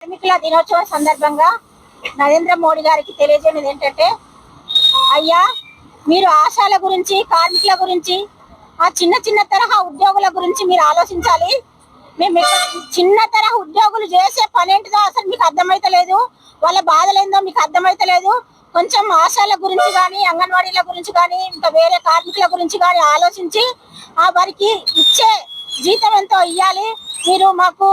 కార్మికుల దినోత్సవం సందర్భంగా నరేంద్ర మోడీ గారికి తెలియజేయనిది ఏంటంటే అయ్యా మీరు ఆశాల గురించి కార్మికుల గురించి ఆ చిన్న చిన్న తరహా ఉద్యోగుల గురించి మీరు ఆలోచించాలి. మేము చిన్న తరహా ఉద్యోగులు చేసే పని ఏంటిదో అసలు మీకు అర్థమైతలేదు. వాళ్ళ బాధలేందో మీకు అర్థమైతలేదు. కొంచెం ఆశాల గురించి కానీ అంగన్వాడీల గురించి కానీ ఇంకా వేరే కార్మికుల గురించి కానీ ఆలోచించి ఆ వారికి ఇచ్చే జీతం ఎంతో ఇవ్వాలి మీరు మాకు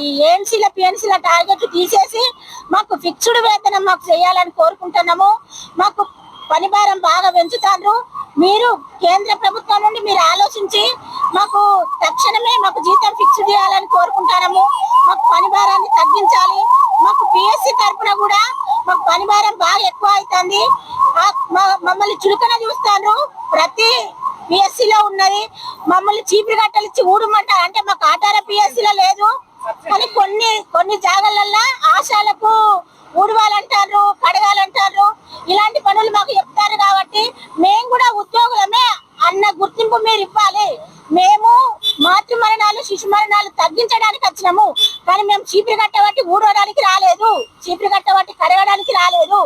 ఈ ఏఎన్సీల పిఎన్సీల టార్గెట్ తీసేసి మాకు ఫిక్స్డ్ వేతనం మాకు చేయాలని కోరుకుంటున్నాము. మాకు పని భారం బాగా పెంచుతారు మీరు కేంద్ర ప్రభుత్వం నుండి మీరు ఆలోచించి మాకు తక్షణమే మాకు జీతం ఫిక్స్ చేయాలని కోరుకుంటున్నాము. మాకు పని భారాన్ని తగ్గించాలి. మాకు పిఎస్సి తరపున కూడా మాకు పని భారం బాగా ఎక్కువ అవుతుంది మమ్మల్ని చులకన చూస్తాను ప్రతి పిఎస్సిలో ఉన్నది మమ్మల్ని చీపురు గట్టలు ఇచ్చి ఊడమంటారు అంటే మాకు ఆటార పిఎస్సి లో లేదు కానీ కొన్ని కొన్ని ఆశాలకు ఊడవాలంటారు కడగాలంటారు. ఇలాంటి పనులు మాకు చెప్తారు కాబట్టి మేము కూడా ఉద్యోగులమే అన్న గుర్తింపు మీరు ఇవ్వాలి. మేము మాతృ మరణాలు శిశు మరణాలు తగ్గించడానికి వచ్చినాము. కానీ మేము చీపురు కట్టబట్టి ఊడవడానికి రాలేదు. చీపురు కట్టబట్టి కడగడానికి రాలేదు.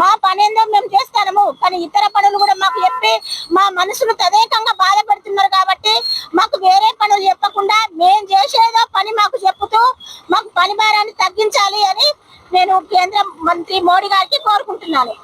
మా పని ఏందో మేము చేస్తాము. కానీ ఇతర పనులు కూడా మాకు చెప్పి మా మనసును తదేకంగా బాధపడుతున్నారు పెంచాలి అని నేను కేంద్ర మంత్రి మోడీ గారికి కోరుకుంటున్నాను.